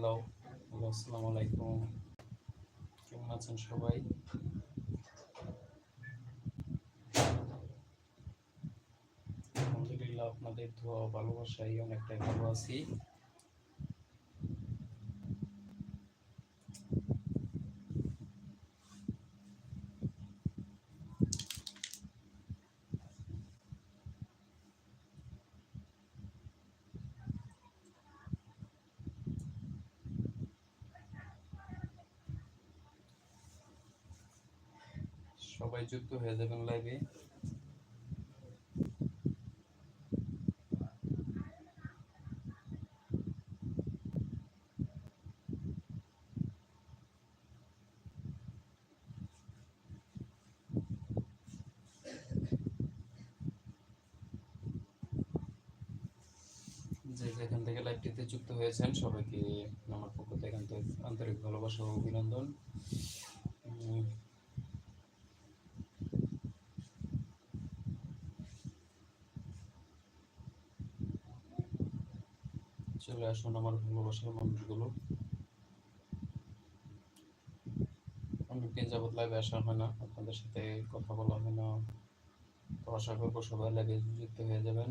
Hello আসসালামু আলাইকুম কেমন আছেন সবাই? আলহামদুলিল্লাহ আপনাদের ধোয়া ভালোবাসাই অনেকটাই ভালো আছি। সবাই যুক্ত হয়ে যাবেন লাইভে। যে যেখান থেকে লাইভটিতে যুক্ত হয়েছেন, সবাইকে আমার পক্ষ থেকে আন্তরিক- ভালোবাসা ও অভিনন্দন। চলে আসুন আমার ভালোবাসার মানুষগুলো। অনেকদিন যাবত লাইভে আসা হয় না, আপনাদের সাথে কথা বলা হয় না। তো আশা করব সবাই লাইভে যুক্ত হয়ে যাবেন।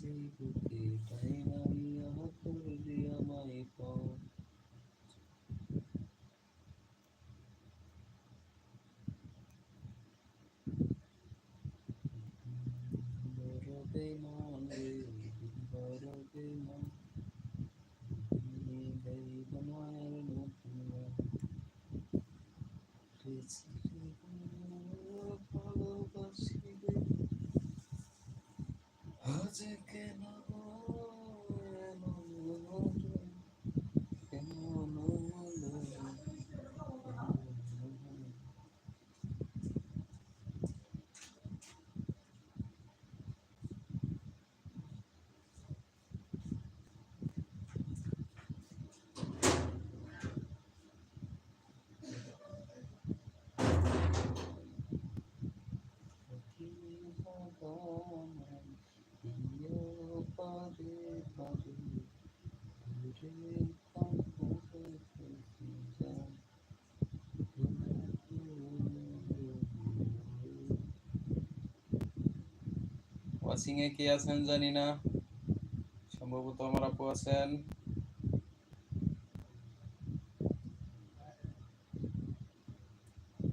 নিজেই বুকে টাইনাইয়া করলি আমায় পর বড় বেমান রে বড় বেমান গাইব মায়ের নতুন ভালোবাসি আজ ওয়াচিং এ কে আছেন জানি না। সম্ভবত আমার আপু আছেন।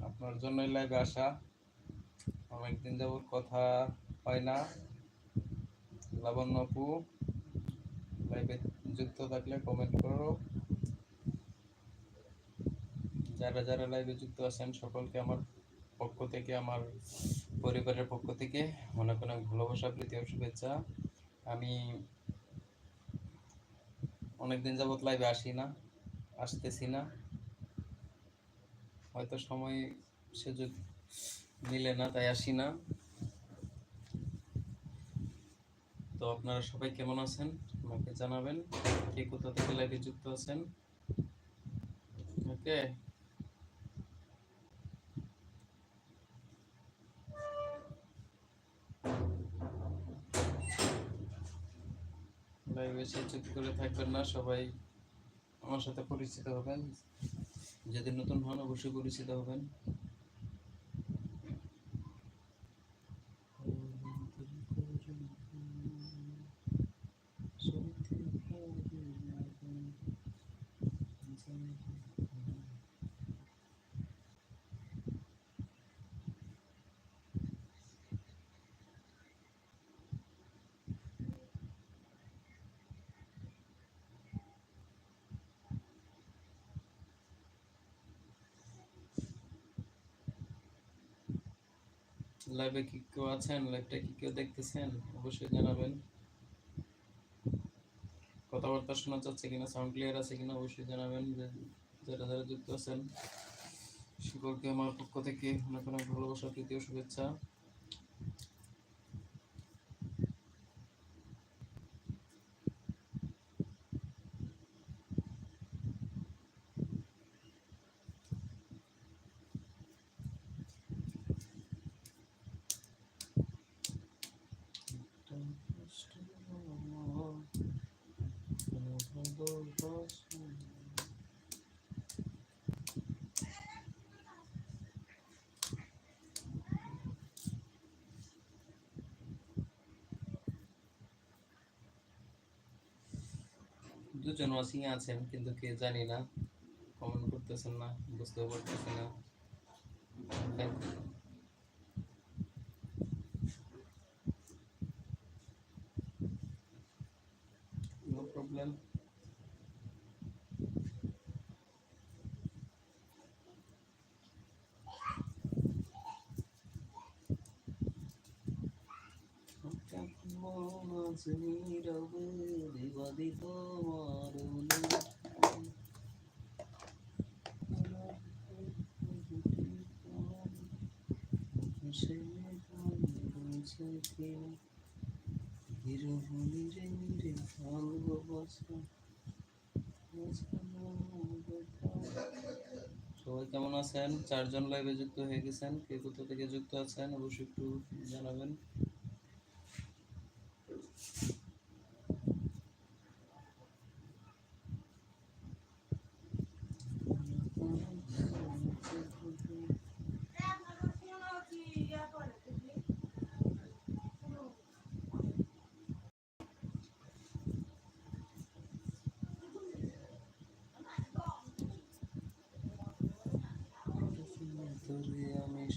আপনার জন্যই লাইভে আসা। অনেকদিন যাবত কথা হয় না। লাবণ্য আপু। লাইভে যুক্ত থাকলে কমেন্ট করো। যারা যারা লাইভে যুক্ত আছেন, সকলকে আমার পক্ষ থেকে, আমার পরিবারের পক্ষ থেকে অনেক অনেক ভালোবাসা, প্রীতি ও শুভেচ্ছা। আমি অনেকদিন যাবত লাইভে আসি না, আসতেছি না। হয়তো সময় সুযোগ মিলে না, তাই আসি না। তো আপনারা সবাই কেমন আছেন? আমাকে জানাবেন কে কোথা থেকে লাইভে যুক্ত আছেন। ওকে। লাইভে এসে চুপ করে থাকবেন না, সবাই আমার সাথে পরিচিত হবেন। যদি নতুন হন অবশ্যই পরিচিত হবেন। লাইভে কি কেউ আছেন? লাইভটা কি কেউ দেখতেছেন? অবশ্যই জানাবেন। কথাবার্তা শোনা যাচ্ছে কিনা সাউন্ড ক্লিয়ার আছে কিনা অবশ্যই জানাবেন যারা যারা যুক্ত আছেন। সকলকে আমার পক্ষ থেকে অনেক অনেক ভালোবাসা তৃতীয় শুভেচ্ছা। দুজন ওয়াচিং আছেন কিন্তু কে জানি না কমেন্ট করতেছেন না বুঝতেও পারতেছি না নো প্রবলেম সবাই কেমন আছেন? চারজন লাইভে যুক্ত হয়ে গেছেন। কে কোথা থেকে যুক্ত আছেন? অবশ্যই একটু জানাবেন।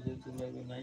কেউ যেহেতু লাইভে নাই